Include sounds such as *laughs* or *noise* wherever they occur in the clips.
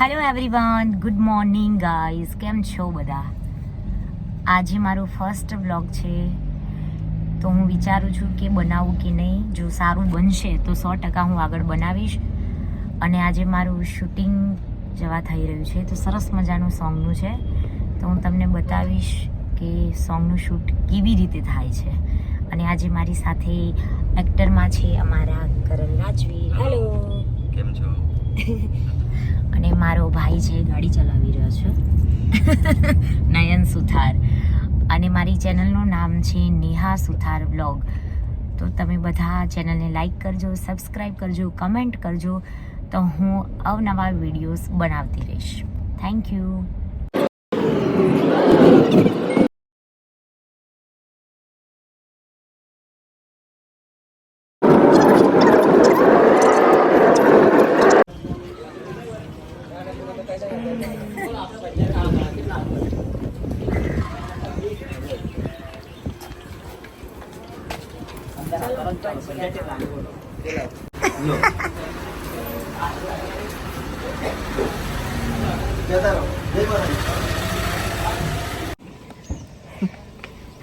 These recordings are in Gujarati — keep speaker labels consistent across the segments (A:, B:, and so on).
A: Hello everyone good morning guys કેમ છો બધા? આજે મારો ફર્સ્ટ વ્લોગ છે. તો હું વિચારું છું કે બનાવું કે નહીં. જો સારું બનશે તો સો ટકા હું આગળ બનાવીશ. અને આજે મારું શૂટિંગ જવા થઈ રહ્યું છે. તો સરસ મજાનું સોંગનું છે. તો હું તમને બતાવીશ કે સોંગનું શૂટ કેવી રીતે થાય છે. અને આજે મારી સાથે એક્ટરમાં છે અમારા કરણ રાજવી હેલો
B: કેમ છો? *laughs*
A: મારો ભાઈ છે ગાડી ચલાવી રહ્યો છે. *laughs* નયન સુથાર. અને મારી ચેનલનું નામ છે નેહા સુથાર બ્લોગ તો તમે બધા ચેનલને લાઈક કરજો, સબસ્ક્રાઈબ કરજો, કમેન્ટ કરજો. તો હું અવનવા વિડીયોઝ બનાવતી રહીશ. થેન્ક યુ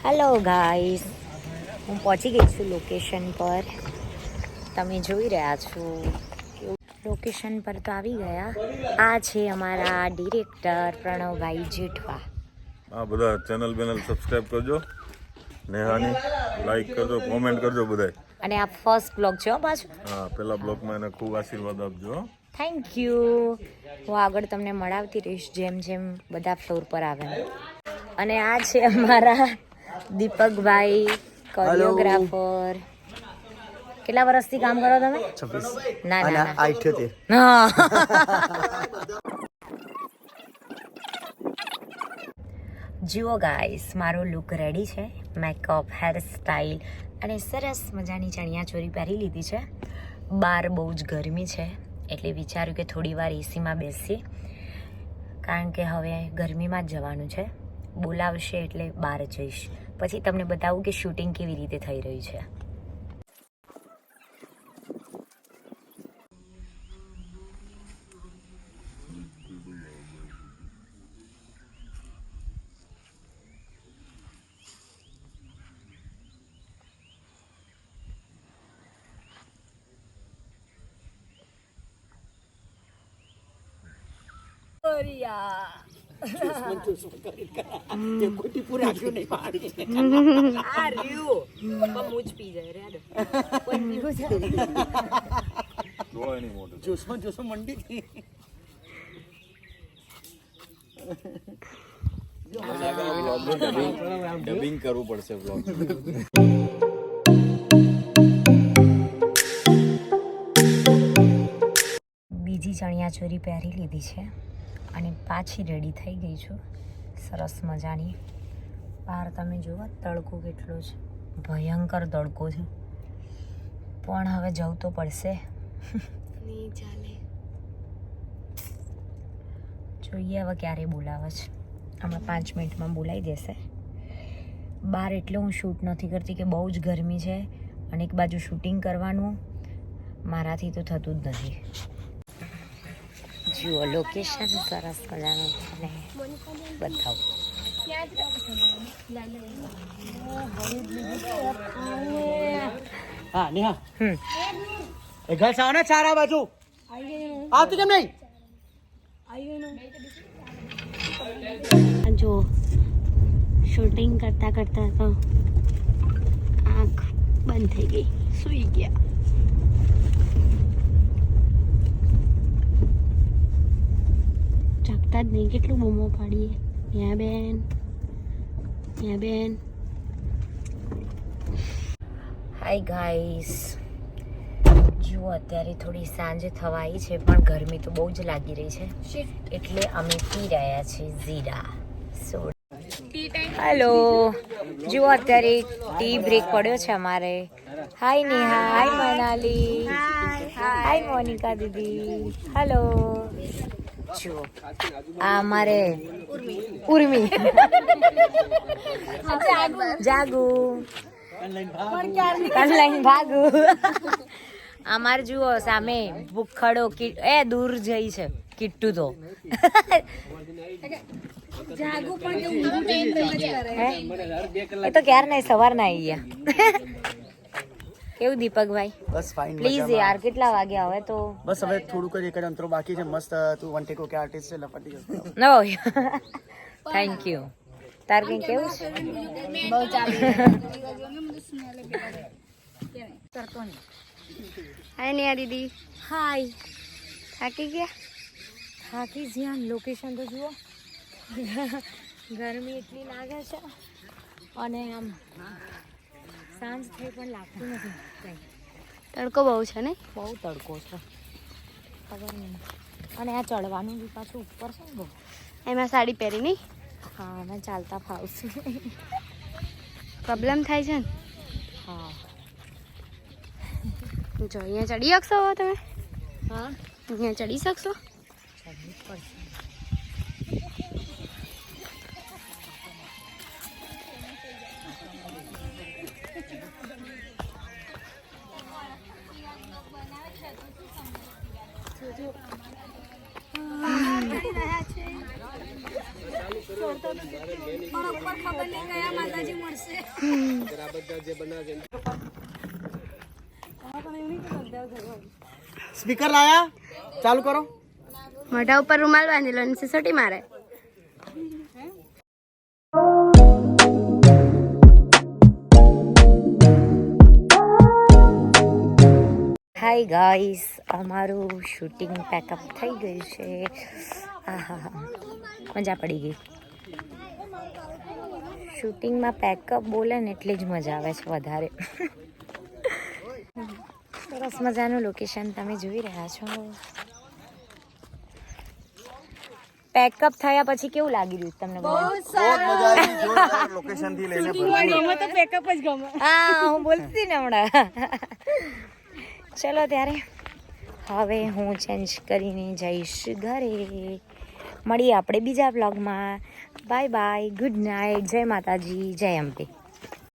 A: હેલો ગાઈસ હું પહોંચી ગઈ છું લોકેશન પર. તમે જોઈ રહ્યા છો. લોકેશન પર તો આવી ગયા. આ છે અમારા ડિરેક્ટર પ્રણવભાઈ જેઠવા.
B: આ બધા ચેનલ બેનલ સબસ્ક્રાઇબ કરજો. નેહાની. લાઈક કરજો કોમેન્ટ કરજો બધાય.
A: અને આ ફર્સ્ટ બ્લોગ છે પાછો પાછું.
B: હા પેલા બ્લોગમાં એને ખૂબ આશીર્વાદ આપજો
A: થેન્ક યુ હું આગળ તમને મળાવતી રહીશ જેમ જેમ બધા ફ્લોર પર આવે. અને આ છે અમારા દીપકભાઈ કોરિયોગ્રાફર કેટલા વર્ષથી કામ કરો તમે?
C: છવ્વીસ.
A: ના ના ના *laughs*
C: આ ઇઠ્યોતેર
A: હા. જુઓ ગાઈસ મારો લુક રેડી છે. મેકઅપ હેર સ્ટાઈલ અને સરસ મજાની ચણિયાચોળી પહેરી લીધી છે. બહાર બહુ જ ગરમી છે, એટલે વિચાર્યું કે થોડી વાર એસીમાં બેસીએ કારણ કે હવે ગરમીમાં જ જવાનું છે. બોલાવશે એટલે બહાર જઈશ. પછી તમને બતાવું કે શૂટિંગ કેવી રીતે થઈ રહ્યું છે આ રહ્યું પણ મૂજ પી જાય રે કોઈ પીવું છે
B: જોવાય નહીં મોટું
C: જોશમાં જોશો મંડી
B: ડબિંગ કરવું પડશે બ્લોગ
A: બીજી ચણિયાચોરી પહેરી લીધી છે. અને પાછી રેડી થઈ ગઈ છું. સરસ મજાની. બહાર તમે જુઓ તડકો કેટલો છે. ભયંકર તડકો છે. પણ હવે જવું તો પડશે. જોઈએ હવે ક્યારે બોલાવે છે. હમણાં પાંચ મિનિટમાં બોલાવી દેશે. બહાર એટલે હું શૂટ નથી કરતી કે બહુ જ ગરમી છે અને એક બાજુ શૂટિંગ કરવાનું મારાથી તો થતું જ નથી. જુઓ લોકેશન સરસ મજાનું અને બતાવું
C: હા નેહા
A: હમ
C: એ ઘર સાવ ને ચાર આ બાજુ આવતી કેમ નહીં
A: જો શૂટિંગ કરતા કરતા તો આંખ બંધ થઈ ગઈ સૂઈ ગયા જાગતા જ નહીં કેટલું બૂમો પાડીએ. ત્યાં બેન ત્યાં બેન. હાય ગાઈસ જુઓ અત્યારે થોડી સાંજ થવાઈ છે પણ ગરમી તો બહુ જ લાગી રહી છે. એટલે અમે પી રહ્યા છીએ ઝીરા. સોડા હેલો જુઓ અત્યારે ટી બ્રેક પડ્યો છે અમારે. Hi Neha hi Manali. Hi Monika દીદી. હેલો જુઓ આ અમારે ઉર્મી. જાગુ ઓનલાઈન ભાગુ. અમાર જુઓ સામે ભૂખડો એ દૂર જઈ છે કિટ્ટુ તો. એ તો ક્યાર નહીં સવાર ના આવી ગયા કેવું દીપકભાઈ?
C: બસ ફાઇન
A: પ્લીઝ યાર કેટલા વાગ્યા હવે તો?
C: બસ હવે થોડુંક જ એક જ અંતરો બાકી છે. મસ્ત તું વન ટેકો કે આર્ટિસ્ટ છે લપટી જશે
A: નો થેન્ક યુ તાર કઈ કેવું છે?
D: બહુ હાય નિયા દીદી.
A: હાય
D: થાકી ગયા?
A: થાકી જ્યાં લોકેશન તો જુઓ. ગરમી એટલી લાગે છે. અને આમ સાંજ થઈ પણ લાગતું નથી.
D: તડકો બહુ છે ને?
A: બહુ તડકો છે. ખબર નહીં. અને આ ચડવાનું બી પાછું ઉપર છે ને બહુ.
D: એમાં સાડી પહેરી નહીં?
A: હા અને ચાલતા ફાવશે.
D: પ્રોબ્લેમ થાય છે ને?
A: હા.
D: જો અહીંયા ચડી શકશો તમે?
A: હા.
D: અહીંયા ચડી શકશો?
A: ચડવું પડશે.
C: સ્પીકર લાયા ચાલુ કરો
D: મોઢા ઉપર રૂમાલ બાંધેલો અને સિસોટી મારે.
A: હાય ગાઈસ અમારું શૂટિંગ પેકઅપ થઈ ગયું છે. આહા. મજા પડી ગઈ. શૂટિંગમાં પેકઅપ બોલે ને એટલી જ મજા આવે છે વધારે. સરસ મજાનું લોકેશન તમે જોઈ રહ્યા છો. પેકઅપ થયા પછી કેવું લાગી રહ્યું તમને બધા?
C: લોકેશનથી લઈને
A: હા હું બોલતી ને હમણાં. ચલો ત્યારે હવે હું ચેન્જ કરીને જઈશ ઘરે. મળીએ આપણે બીજા બ્લોગમાં બાય બાય ગુડ નાઇટ જય માતાજી. જય અંબે.